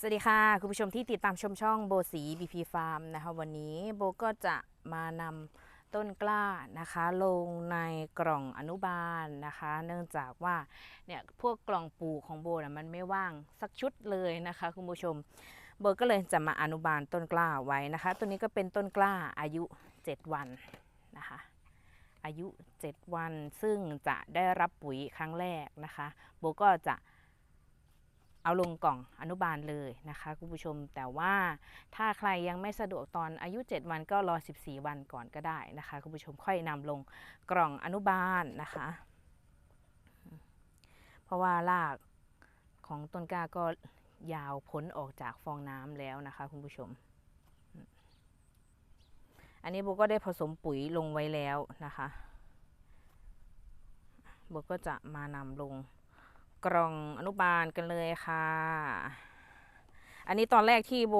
สวัสดีค่ะ คุณผู้ชมที่ติดตามชมช่องโบสีบีพีฟาร์มนะคะ วันนี้โบก็จะมานำต้นกล้านะคะ ลงในกล่องอนุบาลนะคะ เนื่องจากว่าเนี่ยพวกกล่องปลูกของโบนะมันไม่ว่างสักชุดเลยนะคะ คุณผู้ชมโบก็เลยจะมาอนุบาลต้นกล้าไว้นะคะ ตัวนี้ก็เป็นต้นกล้าอายุ 7 วันนะคะอายุ 7 วัน ซึ่งจะได้รับปุ๋ยครั้งแรกนะคะโบก็จะ เอาลงกล่องอนุบาลเลยนะคะคุณผู้ชม แต่ว่าถ้าใครยังไม่สะดวกตอนอายุ 7 วันก็รอ 14 วันก่อนก็ได้นะคะคุณผู้ชมค่อยนำลงกล่องอนุบาลนะคะ เพราะว่ารากของต้นกล้าก็ยาวพ้นออกจากฟองน้ำแล้วนะคะคุณผู้ชม อันนี้โบก็ได้ผสมปุ๋ยลงไว้แล้วนะคะโบก็จะมานำลง กล่องอนุบาลกันเลยค่ะ อันนี้ตอนแรกที่โบ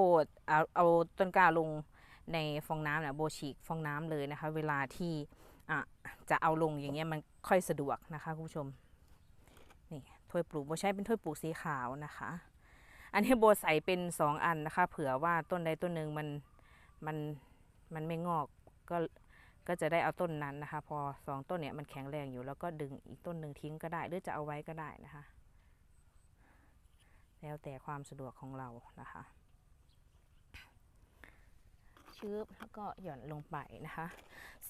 เอาเอาต้นกล้าลงในฟองน้ำเนี่ยโบฉีกฟองน้ำเลยนะคะ เวลาที่อะจะเอาลงอย่างเงี้ยมันค่อยสะดวกนะคะคุณผู้ชมนี่ถ้วยปลูกโบใช้เป็นถ้วยปลูกสีขาวนะคะ อันนี้โบใส่เป็นสองอันนะคะ เผื่อว่าต้นใดต้นหนึ่งมันมันมันไม่งอกก็ ก็จะได้เอาต้นนั้นนะคะ พอสองต้นเนี่ยมันแข็งแรงอยู่แล้วก็ดึงอีกต้นหนึ่งทิ้งก็ได้ หรือจะเอาไว้ก็ได้นะคะ แล้วแต่ความสะดวกของเรานะคะชืบแล้วก็หย่อนลงไปนะคะ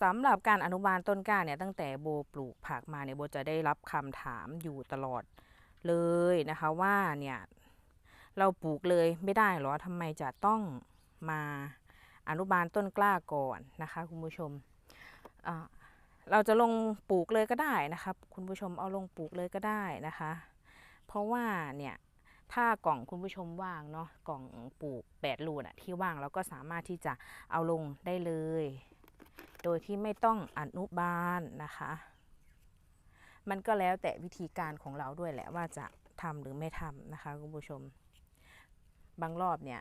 สำหรับการอนุบาลต้นกล้าเนี่ยตั้งแต่โบปลูกผักมาเนี่ยโบจะได้รับคำถามอยู่ตลอดเลยนะคะว่าเนี่ยเราปลูกเลยไม่ได้เหรอทำไมจะต้องมาอนุบาลต้นกล้าก่อนนะคะคุณผู้ชม เราจะลงปลูกเลยก็ได้นะคะคุณผู้ชมเอาลงปลูกเลยก็ได้นะคะ เพราะว่าเนี่ยถ้ากล่องคุณผู้ชมว่างเนาะกล่องปลูก8รูน่ะที่ว่างเราก็สามารถที่จะเอาลงได้เลย โดยที่ไม่ต้องอนุบาลนะคะ มันก็แล้วแต่วิธีการของเราด้วยแหละว่าจะทำหรือไม่ทำนะคะคุณผู้ชม บางรอบเนี่ย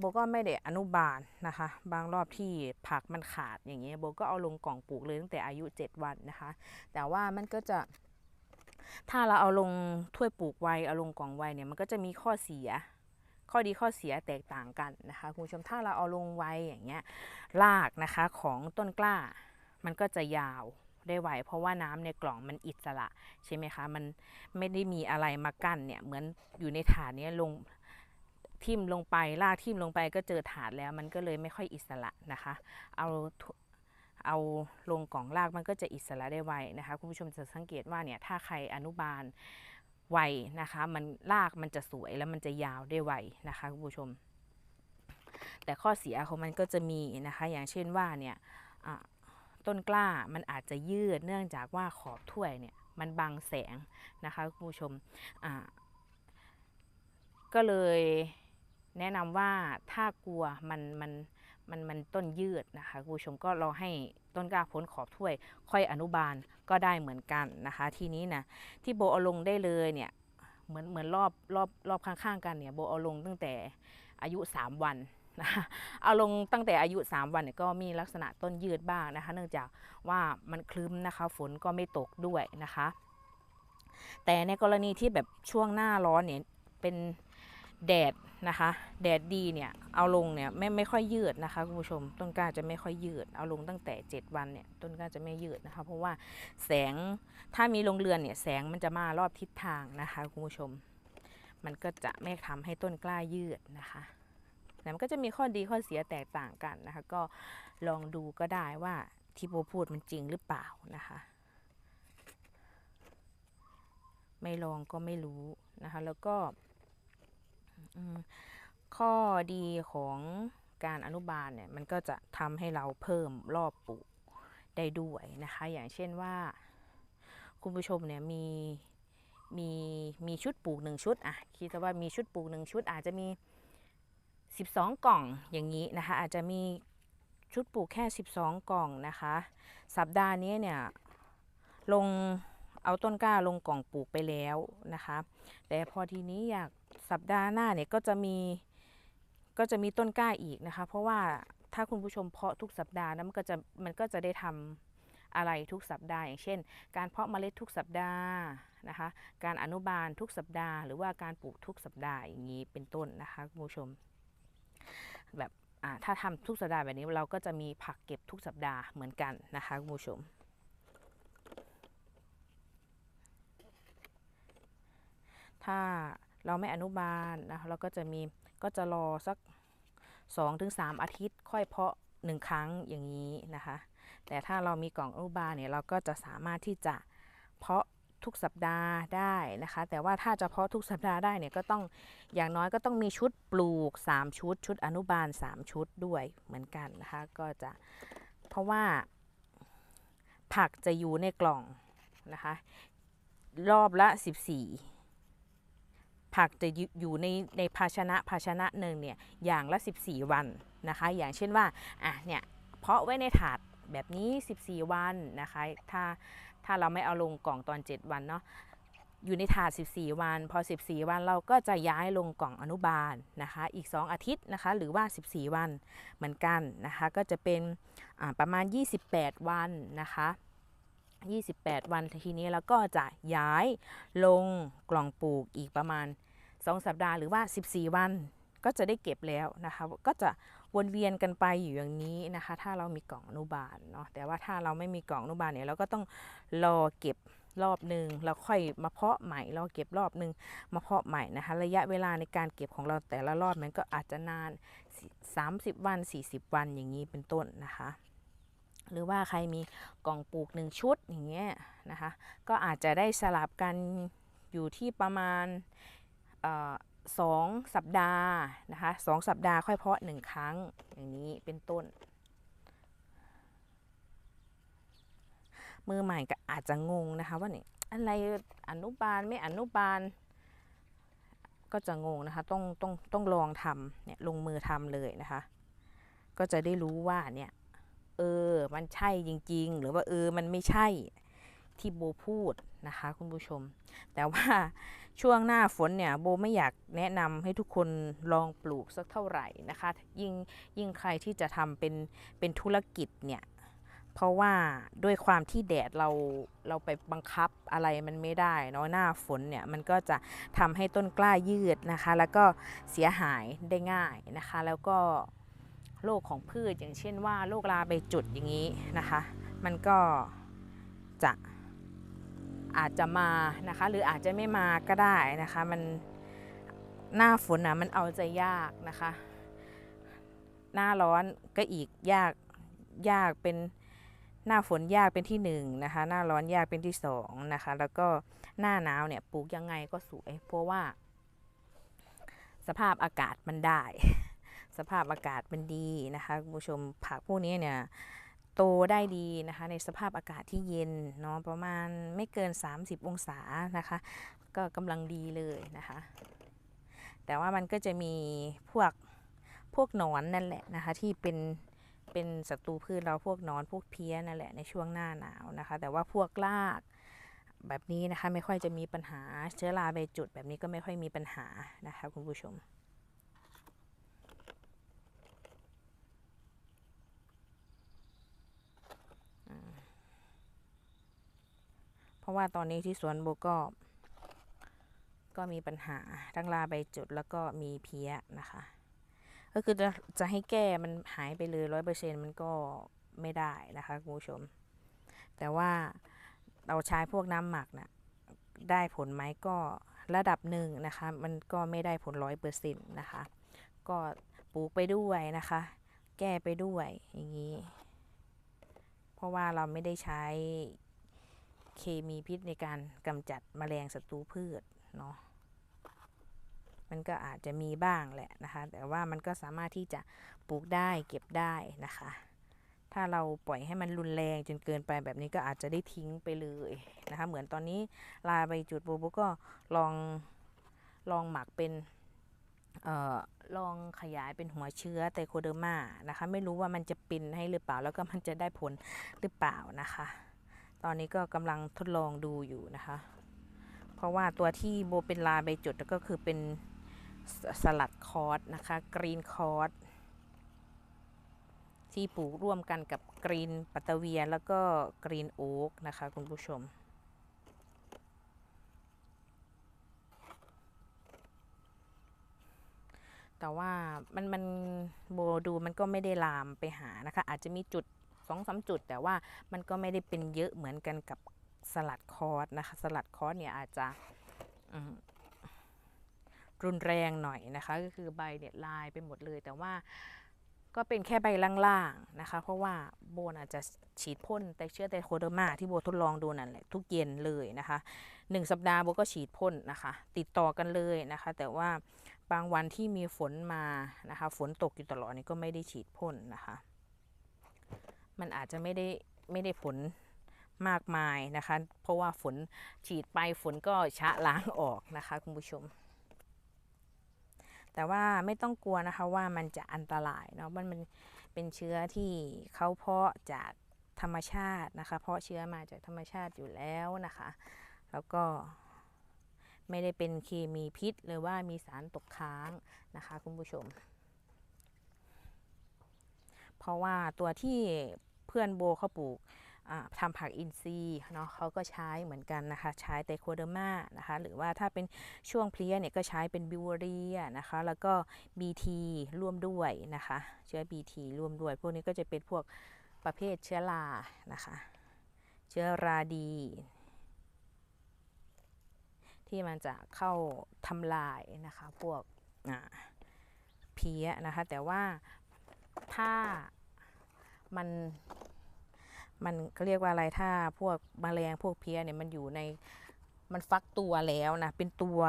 โบก็ไม่ได้อนุบาลนะคะ บางรอบที่ผักมันขาดอย่างเงี้ยโบก็เอาลงกล่องปลูกเลยตั้งแต่อายุ 7 วันนะคะ แต่ว่ามันก็จะ ถ้าเราเอาลงถ้วยปลูกไวเอาลงกล่องไวเนี่ยมันก็จะมีข้อเสีย ข้อดีข้อเสียแตกต่างกันนะคะคุณผู้ชมถ้าเราเอาลงไวอย่างเงี้ยรากนะคะของต้นกล้า มันก็จะยาวได้ไวเพราะว่าน้ำในกล่องมันอิสระใช่ไหมคะ มันไม่ได้มีอะไรมากั้นเนี่ยเหมือนอยู่ในถาดเนี้ยลง ทิ่มลงไปรากทิ่มลงไปก็เจอถาดแล้วมันก็เลยไม่ค่อยอิสระนะคะ เอาเอาลงกล่องรากมันก็จะอิสระได้ไวนะคะ คุณผู้ชมจะสังเกตว่าเนี่ยถ้าใครอนุบาลไวนะคะ มันรากมันจะสวยแล้วมันจะยาวได้ไวนะคะคุณผู้ชม แต่ข้อเสียของมันก็จะมีนะคะ อย่างเช่นว่าเนี่ยต้นกล้ามันอาจจะยืดเนื่องจากว่าขอบถ้วยเนี่ยมันบังแสงนะคะคุณผู้ชมก็เลย แนะนำว่าถ้ากลัวมันมันมันมันต้นยืดนะคะคุณผู้ชมก็รอให้ต้นกล้าพ้นขอบถ้วย ค่อยอนุบาลก็ได้เหมือนกันนะคะ ทีนี้นะที่โบเอาลงได้เลยเนี่ยเหมือนเหมือนรอบรอบรอบข้างๆ กันเนี่ยโบเอาลงตั้งแต่อายุ 3 วันนะคะเอาลงตั้งแต่อายุ 3 วันเนี่ยก็มีลักษณะต้นยืดบ้างนะคะ เนื่องจากว่ามันคลึ้มนะคะ ฝนก็ไม่ตกด้วยนะคะ แต่ในกรณีที่แบบช่วงหน้าร้อนเนี่ยเป็น แดดนะคะ แดดดีเนี่ยเอาลงเนี่ยไม่ไม่ค่อยยืดนะคะคุณผู้ชมต้นกล้าจะไม่ค่อยยืด เอาลงตั้งแต่ 7 วันเนี่ยต้นกล้าจะไม่ยืดนะคะ เพราะว่าแสงถ้ามีโรงเรือนเนี่ยแสงมันจะมารอบทิศทางนะคะคุณผู้ชม มันก็จะไม่ทำให้ต้นกล้ายืดนะคะแต่มันก็จะมีข้อดีข้อเสียแตกต่างกันนะคะ ก็ลองดูก็ได้ว่าที่โบพูดมันจริงหรือเปล่านะคะ ไม่ลองก็ไม่รู้นะคะ แล้วก็ ข้อดีของการอนุบาลเนี่ยมันก็จะทำให้เราเพิ่มรอบปลูกได้ด้วยนะคะ อย่างเช่นว่า คุณผู้ชมเนี่ยมีมีมีชุดปลูกหนึ่งชุดอะคิดว่ามีชุดปลูกหนึ่งชุดอาจจะมี 12 กล่องอย่างนี้นะคะ อาจจะมีชุดปลูกแค่ 12 กล่องนะคะ สัปดาห์นี้เนี่ยลงเอาต้นกล้าลงกล่องปลูกไปแล้วนะคะ แต่พอทีนี้อยาก สัปดาห์หน้าเนี่ยก็จะมีก็จะมีต้นกล้าอีกนะคะ เพราะว่าถ้าคุณผู้ชมเพาะทุกสัปดาห์นะมันก็จะมันก็จะได้ทำอะไรทุกสัปดาห์ อย่างเช่น การเพาะเมล็ดทุกสัปดาห์นะคะ การอนุบาลทุกสัปดาห์ หรือว่าการปลูกทุกสัปดาห์อย่างนี้เป็นต้นนะคะคุณผู้ชม แบบอ่าถ้าทำทุกสัปดาห์แบบนี้เราก็จะมีผักเก็บทุกสัปดาห์เหมือนกันนะคะคุณผู้ชมถ้า เราไม่อนุบาลนะเราก็จะมีก็จะรอสัก 2-3 อาทิตย์ ค่อยเพาะหนึ่งครั้งอย่างนี้นะคะ แต่ถ้าเรามีกล่องอนุบาลเนี่ยเราก็จะสามารถที่จะเพาะทุกสัปดาห์ได้นะคะ แต่ว่าถ้าจะเพาะทุกสัปดาห์ได้เนี่ยก็ต้องอย่างน้อยก็ต้องมีชุดปลูก 3 ชุด ชุดอนุบาล 3 ชุดด้วยเหมือนกันนะคะ ก็จะเพราะว่าผักจะอยู่ในกล่องนะคะ รอบละ 14 ผักจะอยู่ในในภาชนะภาชนะหนึ่งเนี่ยอย่างละ 14 วันนะคะ อย่างเช่นว่าอะเนี่ยเพาะไว้ในถาดแบบนี้ 14 วันนะคะ ถ้าถ้าเราไม่เอาลงกล่องตอน 7 วันเนาะอยู่ในถาด 14 วัน พอ 14 วันเราก็จะย้ายลงกล่องอนุบาลนะคะ อีก 2 อาทิตย์นะคะ หรือว่า 14 วันเหมือนกันนะคะ ก็จะเป็นประมาณ 28 วันนะคะ 28 วันทีนี้แล้วก็จะย้ายลงกล่องปลูกอีกประมาณ 2 สัปดาห์หรือว่า 14 วันก็จะได้เก็บแล้วนะคะ ก็จะวนเวียนกันไปอยู่อย่างนี้นะคะ ถ้าเรามีกล่องอนุบาลเนาะแต่ว่าถ้าเราไม่มีกล่องอนุบาลเนี่ยเราก็ต้องรอเก็บรอบหนึ่งแล้วค่อยมาเพาะใหม่รอเก็บรอบหนึ่งมาเพาะใหม่นะคะ ระยะเวลาในการเก็บของเราแต่ละรอบมันก็อาจจะนาน 30 วัน 40 วันอย่างนี้เป็นต้นนะคะ หรือว่าใครมีกล่องปลูกหนึ่งชุดอย่างเงี้ยนะคะ ก็อาจจะได้สลับกันอยู่ที่ประมาณสองสัปดาห์นะคะสองสัปดาห์ค่อยเพาะหนึ่งครั้งอย่างนี้เป็นต้น มือใหม่ก็อาจจะงงนะคะว่าเนี่ยอะไรอนุบาลไม่อนุบาล ก็จะงงนะคะต้องต้องต้องลองทำเนี่ยลงมือทำเลยนะคะ ก็จะได้รู้ว่าเนี่ย เออ มันใช่จริง ๆ หรือว่าเออมันไม่ใช่ที่โบพูดนะคะ คุณผู้ชม แต่ว่าช่วงหน้าฝนเนี่ยโบไม่อยากแนะนำให้ทุกคนลองปลูกสักเท่าไหร่นะคะ ยิ่งยิ่งใครที่จะทำเป็นเป็นธุรกิจเนี่ยเพราะว่าด้วยความที่แดดเราเราไปบังคับอะไรมันไม่ได้เนาะหน้าฝนเนี่ยมันก็จะทำให้ต้นกล้ายืดนะคะ แล้วก็เสียหายได้ง่ายนะคะ แล้วก็ โรคของพืชอย่างเช่นว่าโรคราใบจุดอย่างนี้นะคะ มันก็จะอาจจะมานะคะ หรืออาจจะไม่มาก็ได้นะคะมันหน้าฝนนะมันเอาใจยากนะคะ หน้าร้อนก็อีกยากยากเป็นหน้าฝนยากเป็นที่หนึ่งนะคะ หน้าร้อนยากเป็นที่สองนะคะ แล้วก็หน้าหนาวเนี่ยปลูกยังไงก็สวย เพราะว่า สภาพอากาศมันได้ สภาพอากาศมันดีนะคะคุณผู้ชมผักพวกนี้เนี่ยโตได้ดีนะคะในสภาพอากาศที่เย็นเนาะประมาณไม่เกิน 30 องศานะคะ ก็กำลังดีเลยนะคะ แต่ว่ามันก็จะมีพวกพวกหนอนนั่นแหละนะคะที่เป็นเป็นศัตรูพืชเราพวกนอนพวกเพี้ยนั่นแหละในช่วงหน้าหนาวนะคะ แต่ว่าพวกรากแบบนี้นะคะไม่ค่อยจะมีปัญหาเชื้อราใบจุดแบบนี้ก็ไม่ค่อยมีปัญหานะคะคุณผู้ชม ราะว่าตอนนี้ที่สวนโบก็ ก็มีปัญหาทั้งลาใบจุดแล้วก็มีเพี้ยนะคะ ก็คือจะจะให้แก้มันหายไปเลยร้อยเปอร์เซ็นมันก็ไม่ได้นะคะคุณผู้ชม แต่ว่าเราใช้พวกน้ำหมักนะ่ะได้ผลไหมก็ระดับหนึ่งนะคะ มันก็ไม่ได้ผลร้อยเปอร์เซ็นต์นะคะ ก็ปลูกไปด้วยนะคะ แก้ไปด้วยอย่างนี้ เพราะว่าเราไม่ได้ใช้ เคมีพิษในการกำจัดแมลงศัตรูพืชเนาะมันก็อาจจะมีบ้างแหละนะคะ แต่ว่ามันก็สามารถที่จะปลูกได้เก็บได้นะคะ ถ้าเราปล่อยให้มันรุนแรงจนเกินไปแบบนี้ก็อาจจะได้ทิ้งไปเลยนะคะ เหมือนตอนนี้ลาใบจุดโบโบก็ลองลองหมักเป็นออลองขยายเป็นหัวเชื้อไตโคเดอร์มานะคะ ไม่รู้ว่ามันจะป็นให้หรือเปล่าแล้วก็มันจะได้ผลหรือเปล่านะคะ ตอนนี้ก็กำลังทดลองดูอยู่นะคะ เพราะว่าตัวที่โบเป็นลายใบจุดก็คือเป็นสลัดคอร์สนะคะกรีนคอร์สที่ปลูกร่วมกันกับกรีนปัตเวียแล้วก็กรีนโอ๊กนะคะคุณผู้ชม แต่ว่ามันมันโบดูมันก็ไม่ได้ลามไปหานะคะ อาจจะมีจุด สองสามจุด แต่ว่ามันก็ไม่ได้เป็นเยอะเหมือนกันกับสลัดคอร์สนะคะ สลัดคอร์สเนี่ยอาจจะรุนแรงหน่อยนะคะ ก็คือใบเนี่ยลายไปหมดเลย แต่ว่าก็เป็นแค่ใบล่างๆนะคะ เพราะว่าโบนอาจจะฉีดพ่นแต่เชื้อไตโคเดอร์มาที่โบทดลองดูนั่นแหละทุกเย็นเลยนะคะหนึ่งสัปดาห์โบก็ฉีดพ่นนะคะ ติดต่อกันเลยนะคะ แต่ว่าบางวันที่มีฝนมานะคะ ฝนตกอยู่ตลอดนี่ก็ไม่ได้ฉีดพ่นนะคะ มันอาจจะไม่ได้ไม่ได้ผลมากมายนะคะ เพราะว่าฝนฉีดไปฝนก็ชะล้างออกนะคะคุณผู้ชม แต่ว่าไม่ต้องกลัวนะคะว่ามันจะอันตรายเนาะมันมันเป็นเชื้อที่เขาเพาะจากธรรมชาตินะคะ เพาะเชื้อมาจากธรรมชาติอยู่แล้วนะคะ แล้วก็ไม่ได้เป็นเคมีพิษหรือว่ามีสารตกค้างนะคะคุณผู้ชม เพราะว่าตัวที่ เพื่อนโบเขาปลูกอ่าทำผักอินทรีย์เนาะเขาก็ใช้เหมือนกันนะคะ ใช้ไตโคเดอร์มานะคะหรือว่าถ้าเป็นช่วงเพลี้ยเนี่ยก็ใช้เป็นบิวเรียนะคะ แล้วก็ BT ร่วมด้วยนะคะ เชื้อ BT ร่วมด้วย พวกนี้ก็จะเป็นพวกประเภทเชื้อรานะคะ เชื้อราดี ที่มันจะเข้าทำลายนะคะ พวกเพี้ยนะคะ แต่ว่าถ้า มันมันเขาเรียกว่าอะไรถ้าพวกแมลงพวกเพี้ยเนี่ยมันอยู่ในมันฟักตัวแล้วนะเป็นตัว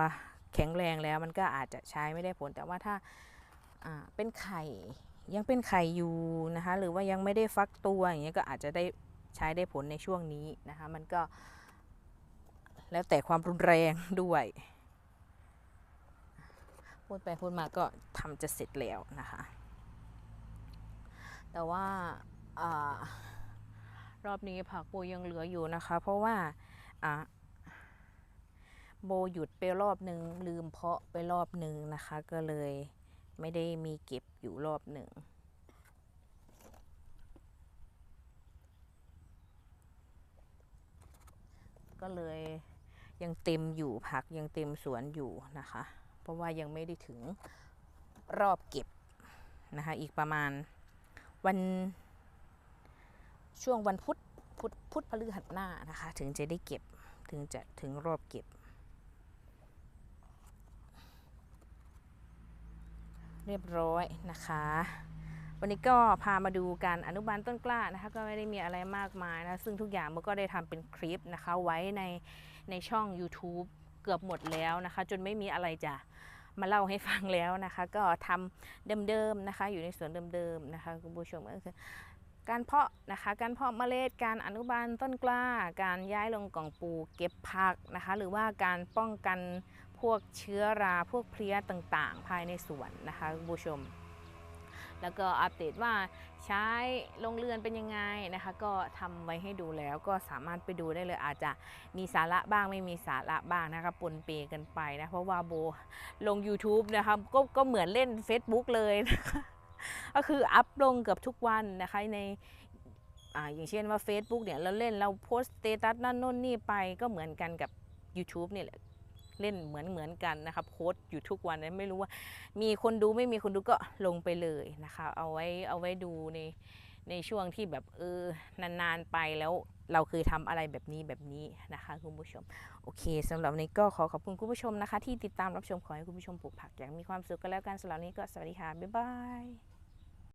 แข็งแรงแล้วมันก็อาจจะใช้ไม่ได้ผล แต่ว่าถ้าเป็นไข่ยังเป็นไข่อยู่นะคะหรือว่ายังไม่ได้ฟักตัวอย่างเงี้ยก็อาจจะได้ใช้ได้ผลในช่วงนี้นะคะมันก็แล้วแต่ความรุนแรงด้วย พูดไปพูดมาก็ทำจะเสร็จแล้วนะคะ แต่ว่า รอบนี้ผักโบยังเหลืออยู่นะคะ เพราะว่าโบหยุดไปรอบหนึ่งลืมเพาะไปรอบหนึ่งนะคะ ก็เลยไม่ได้มีเก็บอยู่รอบหนึ่งก็เลยยังเต็มอยู่ผักยังเต็มสวนอยู่นะคะ เพราะว่ายังไม่ได้ถึงรอบเก็บนะคะ อีกประมาณวัน ช่วงวันพุธพุธพุธพฤหัสหน้านะคะ ถึงจะได้เก็บถึงจะถึงรอบเก็บ เรียบร้อยนะคะ วันนี้ก็พามาดูการอนุบาลต้นกล้านะคะ ก็ไม่ได้มีอะไรมากมายนะ ซึ่งทุกอย่างมันก็ได้ทำเป็นคลิปนะคะ ไว้ในในช่อง YouTube เกือบหมดแล้วนะคะ จนไม่มีอะไรจะมาเล่าให้ฟังแล้วนะคะ ก็ทำเดิมๆนะคะ อยู่ในสวนเดิมๆนะคะคุณผู้ชมก็คือ การเพาะนะคะ การเพาะเมล็ด การอนุบาลต้นกล้า การย้ายลงกล่องปูเก็บผักนะคะ หรือว่าการป้องกันพวกเชื้อราพวกเพลี้ยต่างๆ ภายในสวนนะคะคุณผู้ชม แล้วก็อัปเดตว่าใช้ลงเรือนเป็นยังไงนะคะ ก็ทำไว้ให้ดูแล้วก็สามารถไปดูได้เลยอาจจะมีสาระบ้างไม่มีสาระบ้างนะคะปนเปกันไปนะเพราะว่าโบลง YouTube นะคะกก็เหมือนเล่น Facebook เลยนะคะ ก็คืออัพลงเกือบทุกวันนะคะในอาอย่างเช่นว่า Facebook เนี่ยเราเล่นเราโพสต์สเตตัสนั่นโน่นนี่ไปก็เหมือนกันกับ YouTube เนี่ยแหละเล่นเหมือนเหมือนกันนะคะโพสต์อยู่ทุกวันไม่รู้ว่า มีคนดูไม่มีคนดูก็ลงไปเลยนะคะ เอาไว้เอาไว้ดูในในช่วงที่แบบเออนานๆไปแล้วเราเคยทำอะไรแบบนี้แบบนี้นะคะคุณผู้ชม โอเคสำหรับนี้ก็ขอขอบคุณคุณผู้ชมนะคะ ที่ติดตามรับชมขอให้คุณผู้ชมปลูกผักอย่างมีความสุขกันแล้วกันสำหรับนี้ก็สวัสดีค่ะ บ๊ายบาย